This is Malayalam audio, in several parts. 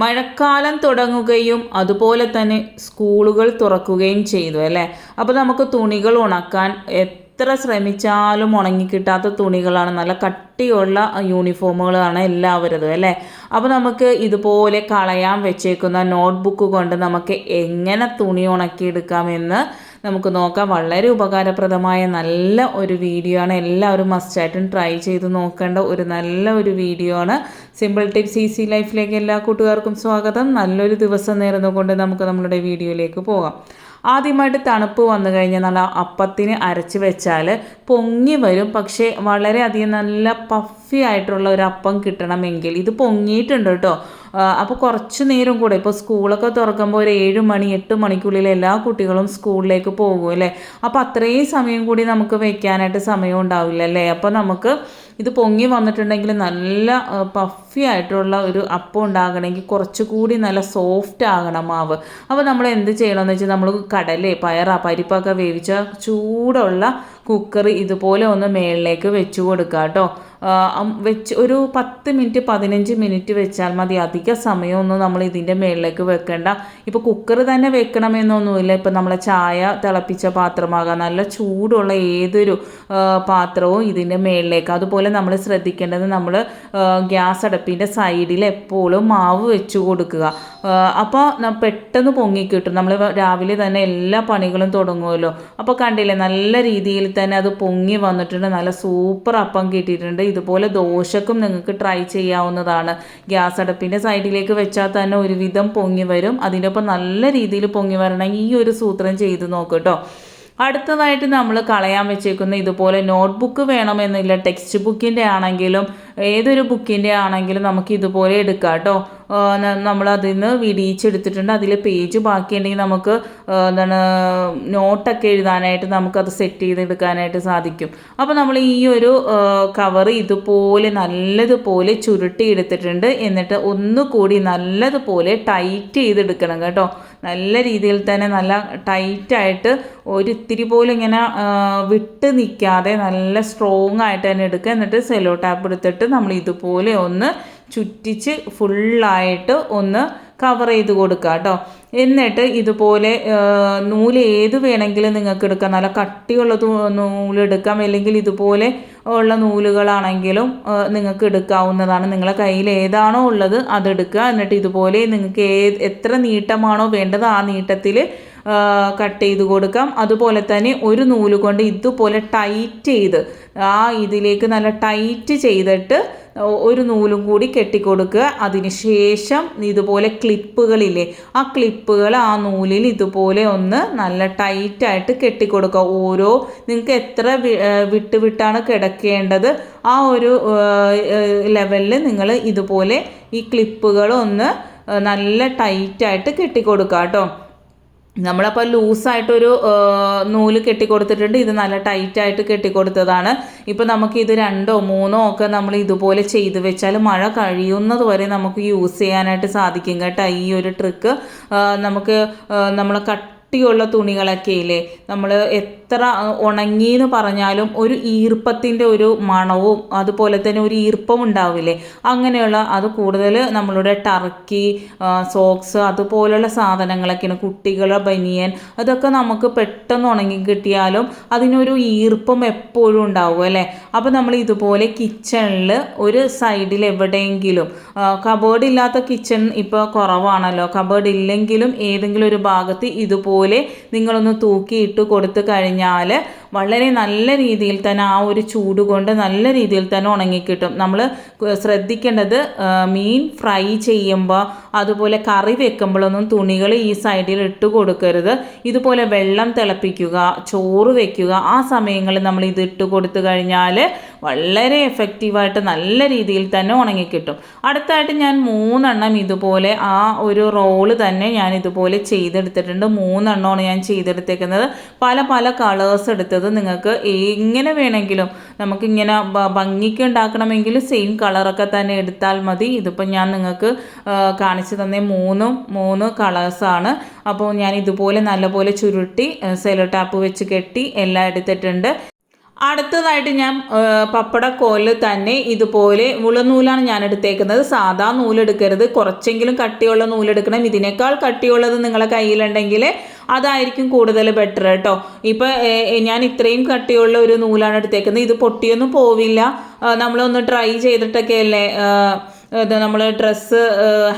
മഴക്കാലം തുടങ്ങുകയും അതുപോലെ തന്നെ സ്കൂളുകൾ തുറക്കുകയും ചെയ്തു അല്ലേ? അപ്പോൾ നമുക്ക് തുണികൾ ഉണക്കാൻ എത്ര ശ്രമിച്ചാലും ഉണങ്ങിക്കിട്ടാത്ത തുണികളാണ് നല്ല കട്ടിയുള്ള യൂണിഫോമുകളാണ് എല്ലാവരതും അല്ലേ? അപ്പോൾ നമുക്ക് ഇതുപോലെ കളയാൻ വെച്ചേക്കുന്ന നോട്ട്ബുക്ക് കൊണ്ട് നമുക്ക് എങ്ങനെ തുണി ഉണക്കിയെടുക്കാമെന്ന് നമുക്ക് നോക്കാം. വളരെ ഉപകാരപ്രദമായ നല്ല ഒരു വീഡിയോ ആണ്. എല്ലാവരും മസ്റ്റായിട്ടും ട്രൈ ചെയ്ത് നോക്കേണ്ട ഒരു നല്ല ഒരു വീഡിയോ ആണ് സിമ്പിൾ ടിപ്സ് ഈസി ലൈഫിലേക്ക് എല്ലാ കൂട്ടുകാർക്കും സ്വാഗതം. നല്ലൊരു ദിവസം നേർന്നുകൊണ്ട് നമുക്ക് നമ്മളുടെ വീഡിയോയിലേക്ക് പോകാം. ആദ്യമായിട്ട് തണുപ്പ് വന്നു കഴിഞ്ഞാൽ നല്ല അപ്പത്തിന് അരച്ച് വെച്ചാൽ പൊങ്ങി വരും. പക്ഷേ വളരെയധികം നല്ല പഫി ആയിട്ടുള്ള ഒരു അപ്പം കിട്ടണമെങ്കിൽ ഇത് പൊങ്ങിയിട്ടുണ്ട് കേട്ടോ. അപ്പോൾ കുറച്ച് നേരം കൂടെ. ഇപ്പോൾ സ്കൂളൊക്കെ തുറക്കുമ്പോൾ ഒരു ഏഴ് മണി എട്ട് മണിക്കുള്ളിൽ എല്ലാ കുട്ടികളും സ്കൂളിലേക്ക് പോകും അല്ലേ? അപ്പോൾ അത്രയും സമയം കൂടി നമുക്ക് വെക്കാനായിട്ട് സമയം ഉണ്ടാവില്ല അല്ലേ? അപ്പോൾ നമുക്ക് ഇത് പൊങ്ങി വന്നിട്ടുണ്ടെങ്കിൽ നല്ല പഫി ആയിട്ടുള്ള ഒരു അപ്പം ഉണ്ടാകണമെങ്കിൽ കുറച്ചുകൂടി നല്ല സോഫ്റ്റ് ആകണം മാവ്. അപ്പോൾ നമ്മൾ എന്ത് ചെയ്യണമെന്ന് വെച്ചാൽ നമ്മൾ കടലേ പയറ പരിപ്പൊക്കെ വേവിച്ച ചൂടുള്ള കുക്കർ ഇതുപോലെ ഒന്ന് മേളിലേക്ക് വെച്ച് കൊടുക്കുക കേട്ടോ. വെച്ച് ഒരു പത്ത് മിനിറ്റ് പതിനഞ്ച് മിനിറ്റ് വെച്ചാൽ മതി. അധിക സമയമൊന്നും നമ്മൾ ഇതിന്റെ മേളിലേക്ക് വെക്കേണ്ട. ഇപ്പോൾ കുക്കർ തന്നെ വെക്കണമെന്നൊന്നുമില്ല. ഇപ്പം നമ്മളെ ചായ തിളപ്പിച്ച പാത്രമാകാം. നല്ല ചൂടുള്ള ഏതൊരു പാത്രവും ഇതിന്റെ മേളിലേക്ക്. അതുപോലെ നമ്മൾ ശ്രദ്ധിക്കേണ്ടത് നമ്മൾ ഗ്യാസ് അടുപ്പിന്റെ സൈഡിൽ എപ്പോഴും മാവ് വെച്ച് കൊടുക്കുക. അപ്പോൾ പെട്ടെന്ന് പൊങ്ങിക്കിട്ടും നമ്മൾ രാവിലെ തന്നെ എല്ലാ പണികളും തുടങ്ങുമല്ലോ. അപ്പോൾ കണ്ടില്ലേ നല്ല രീതിയിൽ തന്നെ അത് പൊങ്ങി വന്നിട്ടുണ്ട്. നല്ല സൂപ്പർ അപ്പം കിട്ടിയിട്ടുണ്ട്. ഇതുപോലെ ദോശക്കും നിങ്ങൾക്ക് ട്രൈ ചെയ്യാവുന്നതാണ്. ഗ്യാസ് അടുപ്പിന്റെ സൈഡിലേക്ക് വെച്ചാൽ തന്നെ ഒരുവിധം പൊങ്ങി വരും. അതിന്റെ ഒപ്പം നല്ല രീതിയിൽ പൊങ്ങി വരണമെങ്കിൽ ഈ ഒരു സൂത്രം ചെയ്ത് നോക്കൂ കേട്ടോ അടുത്തതായിട്ട് നമ്മൾ കളയാൻ വെച്ചേക്കുന്ന ഇതുപോലെ നോട്ട്ബുക്ക് വേണമെന്നില്ല. ടെക്സ്റ്റ് ബുക്കിന്റെ ആണെങ്കിലും ഏതൊരു ബുക്കിന്റെ ആണെങ്കിലും നമുക്ക് ഇതുപോലെ എടുക്കാം കേട്ടോ നമ്മൾ അതിൽ നിന്ന് വിടിയിച്ചെടുത്തിട്ടുണ്ട് അതിൽ പേജ് ബാക്കിയുണ്ടെങ്കിൽ നമുക്ക് എന്താണ് നോട്ടൊക്കെ എഴുതാനായിട്ട് നമുക്കത് സെറ്റ് ചെയ്തെടുക്കാനായിട്ട് സാധിക്കും. അപ്പോൾ നമ്മൾ ഈ ഒരു കവർ ഇതുപോലെ നല്ലതുപോലെ ചുരുട്ടി എടുത്തിട്ടുണ്ട് എന്നിട്ട് ഒന്നുകൂടി നല്ലതുപോലെ ടൈറ്റ് ചെയ്തെടുക്കണം കേട്ടോ. നല്ല രീതിയിൽ തന്നെ നല്ല ടൈറ്റായിട്ട് ഒരിത്തിരി പോലും ഇങ്ങനെ വിട്ട് നിൽക്കാതെ നല്ല സ്ട്രോങ് ആയിട്ട് തന്നെ എടുക്കുക. എന്നിട്ട് സെലോ ടാപ്പ് എടുത്തിട്ട് നമ്മൾ ഇതുപോലെ ഒന്ന് ചുറ്റിച്ച് ഫുള്ളായിട്ട് ഒന്ന് കവർ ചെയ്ത് കൊടുക്കുക കേട്ടോ എന്നിട്ട് ഇതുപോലെ നൂൽ ഏത് വേണമെങ്കിലും നിങ്ങൾക്ക് എടുക്കാം. നല്ല കട്ടിയുള്ള നൂലെടുക്കാം അല്ലെങ്കിൽ ഇതുപോലെ ഉള്ള നൂലുകളാണെങ്കിലും നിങ്ങൾക്ക് എടുക്കാവുന്നതാണ്. നിങ്ങളെ കയ്യിൽ ഏതാണോ ഉള്ളത് അതെടുക്കുക എന്നിട്ട് ഇതുപോലെ നിങ്ങൾക്ക് ഏത് എത്ര നീട്ടമാണോ വേണ്ടത് ആ നീട്ടത്തിൽ കട്ട് ചെയ്ത് കൊടുക്കാം. അതുപോലെ തന്നെ ഒരു നൂൽ കൊണ്ട് ഇതുപോലെ ടൈറ്റ് ചെയ്ത് ആ ഇതിലേക്ക് നല്ല ടൈറ്റ് ചെയ്തിട്ട് ഒരു നൂലും കൂടി കെട്ടിക്കൊടുക്കുക. അതിനുശേഷം ഇതുപോലെ ക്ലിപ്പുകളില്ലേ ആ ക്ലിപ്പുകൾ ആ നൂലിൽ ഇതുപോലെ ഒന്ന് നല്ല ടൈറ്റായിട്ട് കെട്ടിക്കൊടുക്കുക. ഓരോ നിങ്ങൾക്ക് എത്ര വിട്ട് വിട്ടാണ് കിടക്കേണ്ടത് ആ ഒരു ലെവലിൽ നിങ്ങൾ ഇതുപോലെ ഈ ക്ലിപ്പുകൾ ഒന്ന് നല്ല ടൈറ്റായിട്ട് കെട്ടിക്കൊടുക്കുക കേട്ടോ. നമ്മളപ്പോൾ ലൂസായിട്ടൊരു നൂൽ കെട്ടിക്കൊടുത്തിട്ടുണ്ട്. ഇത് നല്ല ടൈറ്റായിട്ട് കെട്ടിക്കൊടുത്തതാണ്. ഇപ്പോൾ ഇത് രണ്ടോ മൂന്നോ ഒക്കെ നമ്മൾ ഇതുപോലെ ചെയ്ത് വെച്ചാൽ മഴ കഴിയുന്നത് വരെ നമുക്ക് യൂസ് ചെയ്യാനായിട്ട് സാധിക്കും കേട്ടോ ഈ ഒരു ട്രിക്ക്. നമുക്ക് നമ്മൾ കട്ടിയുള്ള തുണികളൊക്കെ ഇല്ലേ നമ്മൾ എത്ര ഉണങ്ങി എന്ന് പറഞ്ഞാലും ഒരു ഈർപ്പത്തിന്റെ ഒരു മണവും അതുപോലെ തന്നെ ഒരു ഈർപ്പം ഉണ്ടാവില്ലേ? അങ്ങനെയുള്ള അത് കൂടുതൽ നമ്മളുടെ ടർക്കി സോക്സ് അതുപോലെയുള്ള സാധനങ്ങളൊക്കെയാണ് കുട്ടികളുടെ ബനിയൻ അതൊക്കെ നമുക്ക് പെട്ടെന്ന് ഉണങ്ങി കിട്ടിയാലും അതിനൊരു ഈർപ്പം എപ്പോഴും ഉണ്ടാവും അല്ലേ? അപ്പോൾ നമ്മൾ ഇതുപോലെ കിച്ചണിൽ ഒരു സൈഡിൽ എവിടെയെങ്കിലും കബേർഡ് ഇല്ലാത്ത കിച്ചൺ ഇപ്പോൾ കുറവാണല്ലോ. കബേർഡ് ഇല്ലെങ്കിലും ഏതെങ്കിലും ഒരു ഭാഗത്ത് ഇതുപോലെ നിങ്ങളൊന്ന് തൂക്കിയിട്ട് കൊടുത്തു കഴിഞ്ഞാൽ കഴിഞ്ഞാൽ വളരെ നല്ല രീതിയിൽ തന്നെ ആ ഒരു ചൂട് കൊണ്ട് നല്ല രീതിയിൽ തന്നെ ഉണങ്ങിക്കിട്ടും. നമ്മൾ ശ്രദ്ധിക്കേണ്ടത് മീൻ ഫ്രൈ ചെയ്യുമ്പോൾ അതുപോലെ കറി വെക്കുമ്പോഴൊന്നും തുണികൾ ഈ സൈഡിൽ ഇട്ട് കൊടുക്കരുത്. ഇതുപോലെ വെള്ളം തിളപ്പിക്കുക ചോറ് വെക്കുക ആ സമയങ്ങളിൽ നമ്മൾ ഇത് ഇട്ട് കൊടുത്തു കഴിഞ്ഞാൽ വളരെ എഫക്റ്റീവായിട്ട് നല്ല രീതിയിൽ തന്നെ ഉണങ്ങിക്കിട്ടും. അടുത്തായിട്ട് ഞാൻ മൂന്നെണ്ണം ഇതുപോലെ ആ ഒരു റോൾ തന്നെ ഞാൻ ഇതുപോലെ ചെയ്തെടുത്തിട്ടുണ്ട്. മൂന്നെണ്ണമാണ് ഞാൻ ചെയ്തെടുത്തേക്കുന്നത്. പല പല കളേഴ്സ് എടുത്തത് നിങ്ങൾക്ക് എങ്ങനെ വേണമെങ്കിലും. നമുക്കിങ്ങനെ ഭംഗിക്ക് ഉണ്ടാക്കണമെങ്കിൽ സെയിം കളറൊക്കെ തന്നെ എടുത്താൽ മതി. ഇതിപ്പോൾ ഞാൻ നിങ്ങൾക്ക് കാണിച്ചു തന്നെ മൂന്നും മൂന്ന് കളേഴ്സാണ് അപ്പോൾ ഞാൻ ഇതുപോലെ നല്ലപോലെ ചുരുട്ടി സെലോ ടാപ്പ് വെച്ച് കെട്ടി എല്ലാം എടുത്തിട്ടുണ്ട്. അടുത്തതായിട്ട് ഞാൻ പപ്പടക്കോലിൽ തന്നെ ഇതുപോലെ ഉളനൂലാണ് ഞാൻ എടുത്തേക്കുന്നത്. സാധാ നൂലെടുക്കരുത്. കുറച്ചെങ്കിലും കട്ടിയുള്ള നൂലെടുക്കണം. ഇതിനേക്കാൾ കട്ടിയുള്ളത് നിങ്ങളെ കയ്യിലുണ്ടെങ്കിൽ അതായിരിക്കും കൂടുതൽ ബെറ്റർ കേട്ടോ ഇപ്പോൾ ഞാൻ ഇത്രയും കട്ടിയുള്ള ഒരു നൂലാണ് എടുത്തേക്കുന്നത്. ഇത് പൊട്ടിയൊന്നും പോവില്ല. നമ്മളൊന്ന് ട്രൈ ചെയ്തിട്ടൊക്കെ അല്ലേ നമ്മൾ ഡ്രസ്സ്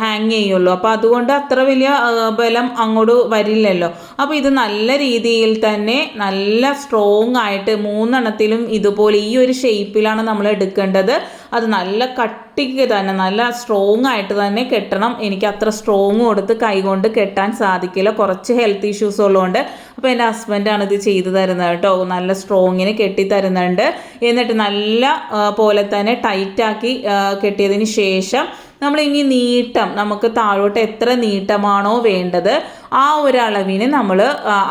ഹാങ് ചെയ്യുള്ളൂ. അപ്പോൾ അതുകൊണ്ട് അത്ര വലിയ ബലം അങ്ങോട്ട് വരില്ലല്ലോ. അപ്പോൾ ഇത് നല്ല രീതിയിൽ തന്നെ നല്ല സ്ട്രോങ് ആയിട്ട് മൂന്നെണ്ണത്തിലും ഇതുപോലെ ഈ ഒരു ഷേപ്പിലാണ് നമ്മൾ എടുക്കേണ്ടത്. അത് നല്ല കട്ടിക്ക് തന്നെ നല്ല സ്ട്രോങ് ആയിട്ട് തന്നെ കെട്ടണം. എനിക്ക് അത്ര സ്ട്രോങ് കൊടുത്ത് കൈകൊണ്ട് കെട്ടാൻ സാധിക്കില്ല. കുറച്ച് ഹെൽത്ത് ഇഷ്യൂസ് ഉള്ളതുകൊണ്ട് അപ്പോൾ എന്റെ ഹസ്ബൻഡാണ് ഇത് ചെയ്തു തരുന്നത് കേട്ടോ. നല്ല സ്ട്രോങ്ങിന് കെട്ടി തരുന്നുണ്ട്. എന്നിട്ട് നല്ല പോലെ തന്നെ ടൈറ്റാക്കി കെട്ടിയതിന് ശേഷം നമ്മൾ ഇനി നീട്ടം നമുക്ക് താഴോട്ട് എത്ര നീട്ടമാണോ വേണ്ടത് ആ ഒരു നമ്മൾ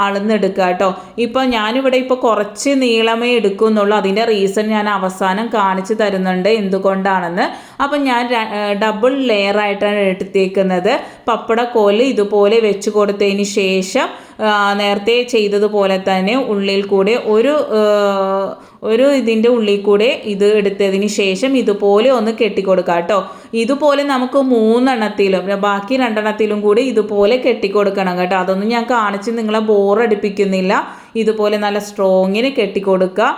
അളന്നെടുക്കുക കേട്ടോ. ഇപ്പോൾ ഞാനിവിടെ ഇപ്പോൾ കുറച്ച് നീളമേ എടുക്കുന്നുള്ളൂ. അതിന്റെ റീസൺ ഞാൻ അവസാനം കാണിച്ചു തരുന്നുണ്ട് എന്തുകൊണ്ടാണെന്ന്. അപ്പം ഞാൻ ഡബിൾ ലെയർ ആയിട്ടാണ് എടുത്തേക്കുന്നത്. കോൽ ഇതുപോലെ വെച്ച് കൊടുത്തതിന് ശേഷം നേരത്തെ ചെയ്തതുപോലെ തന്നെ ഉള്ളിൽ കൂടെ ഒരു ഒരു ഇതിന്റെ ഉള്ളിൽ കൂടെ ഇത് എടുത്തതിന് ശേഷം ഇതുപോലെ ഒന്ന് കെട്ടിക്കൊടുക്കുക കേട്ടോ. ഇതുപോലെ നമുക്ക് മൂന്നെണ്ണത്തിലും ബാക്കി രണ്ടെണ്ണത്തിലും കൂടി ഇതുപോലെ കെട്ടിക്കൊടുക്കണം. കേട്ടോ. അതൊന്നും ഞാൻ കാണിച്ച് നിങ്ങളെ ബോറടിപ്പിക്കുന്നില്ല ഇതുപോലെ നല്ല സ്ട്രോങ്ങിന് കെട്ടിക്കൊടുക്കുക.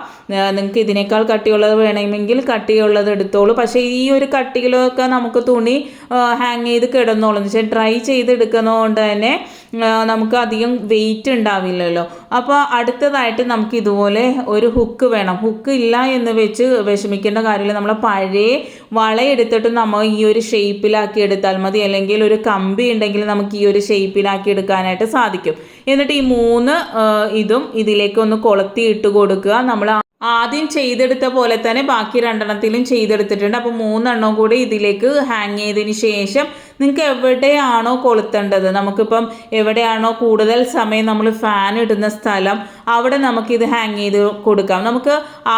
നിങ്ങൾക്ക് ഇതിനേക്കാൾ കട്ടിയുള്ളത് വേണമെങ്കിൽ കട്ടിയുള്ളത് എടുത്തോളൂ. പക്ഷേ ഈ ഒരു കട്ടിയിലൊക്കെ നമുക്ക് തുണി ഹാങ് ചെയ്ത് കിടന്നോളൂ. എന്ന് വെച്ചാൽ ഡ്രൈ ചെയ്ത് എടുക്കുന്നതുകൊണ്ട് തന്നെ നമുക്ക് അധികം വെയിറ്റ് ഉണ്ടാവില്ലല്ലോ. അപ്പോൾ അടുത്തതായിട്ട് നമുക്ക് ഇതുപോലെ ഒരു ഹുക്ക് വേണം. ഹുക്ക് ഇല്ല എന്ന് വെച്ച് വിഷമിക്കേണ്ട കാര്യമില്ല. നമ്മൾ പഴയ വളയെടുത്തിട്ട് നമ്മൾ ഈ ഒരു ഷേപ്പിലാക്കി എടുത്താൽ മതി. അല്ലെങ്കിൽ ഒരു കമ്പി ഉണ്ടെങ്കിൽ നമുക്ക് ഈ ഒരു ഷേപ്പിലാക്കി എടുക്കാനായിട്ട് സാധിക്കും. എന്നിട്ട് ഈ മൂന്ന് ഇതും ഇതിലേക്ക് ഒന്ന് കൊളത്തി ഇട്ട് കൊടുക്കുക. നമ്മൾ ആദ്യം ചെയ്തെടുത്ത പോലെ തന്നെ ബാക്കി രണ്ടെണ്ണത്തിലും ചെയ്തെടുത്തിട്ടുണ്ട്. അപ്പോൾ മൂന്നെണ്ണം കൂടി ഇതിലേക്ക് ഹാങ് ചെയ്തതിന് ശേഷം നിങ്ങൾക്ക് എവിടെയാണോ കൊളുത്തേണ്ടത്? നമുക്കിപ്പം എവിടെയാണോ കൂടുതൽ സമയം നമ്മൾ ഫാൻ ഇടുന്ന സ്ഥലം അവിടെ നമുക്കിത് ഹാങ് ചെയ്ത് കൊടുക്കാം. നമുക്ക്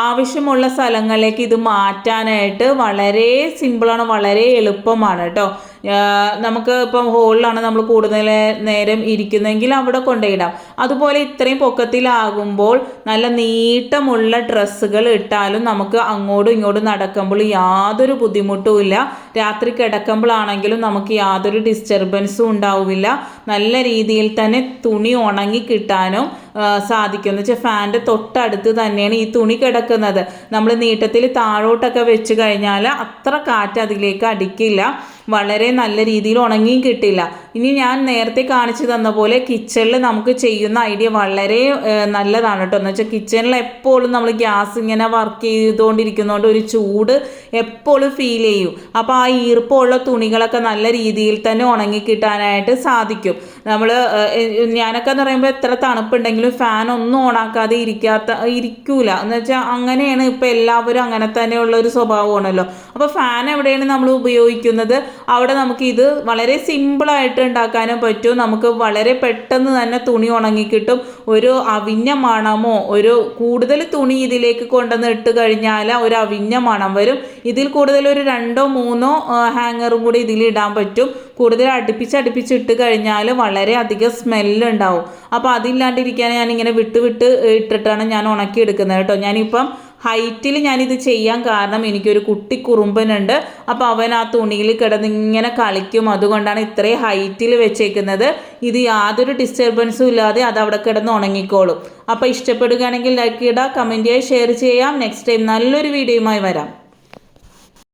ആവശ്യമുള്ള സ്ഥലങ്ങളിലേക്ക് ഇത് മാറ്റാനായിട്ട് വളരെ സിമ്പിളാണ് വളരെ എളുപ്പമാണ് കേട്ടോ. നമുക്ക് ഇപ്പം ഹോളിലാണ് നമ്മൾ കൂടുതൽ നേരം ഇരിക്കുന്നതെങ്കിൽ അവിടെ കൊണ്ടുപോയിടാം. അതുപോലെ ഇത്രയും പൊക്കത്തിലാകുമ്പോൾ നല്ല നീട്ടമുള്ള ഡ്രസ്സുകൾ ഇട്ടാലും നമുക്ക് അങ്ങോട്ടും ഇങ്ങോട്ടും നടക്കുമ്പോൾ യാതൊരു ബുദ്ധിമുട്ടും ഇല്ല. രാത്രി കിടക്കുമ്പോഴാണെങ്കിലും നമുക്ക് യാതൊരു ഡിസ്റ്റർബൻസും ഉണ്ടാവില്ല നല്ല രീതിയിൽ തന്നെ തുണി ഉണങ്ങി കിട്ടാനും സാധിക്കും എന്ന് വെച്ചാൽ ഫാന്റെ തൊട്ടടുത്ത് തന്നെയാണ് ഈ തുണി കിടക്കുന്നത്. നമ്മൾ നീട്ടത്തിൽ താഴോട്ടൊക്കെ വെച്ച് കഴിഞ്ഞാൽ അത്ര കാറ്റ് അതിലേക്ക് അടിക്കില്ല. വളരെ നല്ല രീതിയിൽ ഉണങ്ങിയും കിട്ടില്ല ഇനി ഞാൻ നേരത്തെ കാണിച്ചു തന്ന പോലെ കിച്ചണിൽ നമുക്ക് ചെയ്യുന്ന ഐഡിയ വളരെ നല്ലതാണ് കേട്ടോ. എന്ന് വെച്ചാൽ കിച്ചണിൽ എപ്പോഴും നമ്മൾ ഗ്യാസ് ഇങ്ങനെ വർക്ക് ചെയ്തുകൊണ്ടിരിക്കുന്നതുകൊണ്ട് ഒരു ചൂട് എപ്പോഴും ഫീൽ ചെയ്യും. അപ്പോൾ ആ ഈർപ്പമുള്ള തുണികളൊക്കെ നല്ല രീതിയിൽ തന്നെ ഉണങ്ങി കിട്ടാനായിട്ട് സാധിക്കും. നമ്മൾ ഞാനൊക്കെ എന്ന് പറയുമ്പോൾ എത്ര തണുപ്പുണ്ടെങ്കിലും ഫാൻ ഒന്നും ഓണാക്കാതെ ഇരിക്കാത്ത ഇരിക്കൂല. എന്ന് വെച്ചാൽ അങ്ങനെയാണ് ഇപ്പോൾ എല്ലാവരും അങ്ങനെ തന്നെയുള്ള ഒരു സ്വഭാവമാണല്ലോ. അപ്പോൾ ഫാൻ എവിടെയാണ് നമ്മൾ ഉപയോഗിക്കുന്നത്? അവിടെ നമുക്ക് ഇത് വളരെ സിമ്പിളായിട്ട് ഉണ്ടാക്കാനും പറ്റും. നമുക്ക് വളരെ പെട്ടെന്ന് തന്നെ തുണി ഉണങ്ങി കിട്ടും. ഒരു അവിഞ്ഞ മണമോ ഒരു കൂടുതൽ തുണി ഇതിലേക്ക് കൊണ്ടുവന്ന് ഇട്ട് കഴിഞ്ഞാൽ ഒരു അവിഞ്ഞ മണം വരും. ഇതിൽ കൂടുതൽ ഒരു രണ്ടോ മൂന്നോ ഹാങ്ങറും കൂടി ഇതിൽ ഇടാൻ പറ്റും. കൂടുതൽ അടുപ്പിച്ച് അടുപ്പിച്ച് ഇട്ട് കഴിഞ്ഞാൽ വളരെ അധികം സ്മെല്ലുണ്ടാവും അപ്പോൾ അതില്ലാണ്ടിരിക്കാൻ ഞാനിങ്ങനെ വിട്ട് വിട്ട് ഇട്ടിട്ടാണ് ഞാൻ ഉണക്കി എടുക്കുന്നത് കേട്ടോ. ഞാനിപ്പം ഹൈറ്റിൽ ഞാനിത് ചെയ്യാൻ കാരണം എനിക്കൊരു കുട്ടി കുറുമ്പനുണ്ട്. അപ്പോൾ അവൻ ആ തുണിയിൽ കിടന്ന് ഇങ്ങനെ കളിക്കും. അതുകൊണ്ടാണ് ഇത്രയും ഹൈറ്റിൽ വെച്ചേക്കുന്നത്. ഇത് യാതൊരു ഡിസ്റ്റർബൻസും ഇല്ലാതെ അത് അവിടെ കിടന്ന് ഉണങ്ങിക്കോളും. അപ്പോൾ ഇഷ്ടപ്പെടുകയാണെങ്കിൽ ലൈക്ക് ഇടുക കമന്റ് ചെയ്യുക ഷെയർ ചെയ്യാം. നെക്സ്റ്റ് ടൈം നല്ലൊരു വീഡിയോയുമായി വരാം.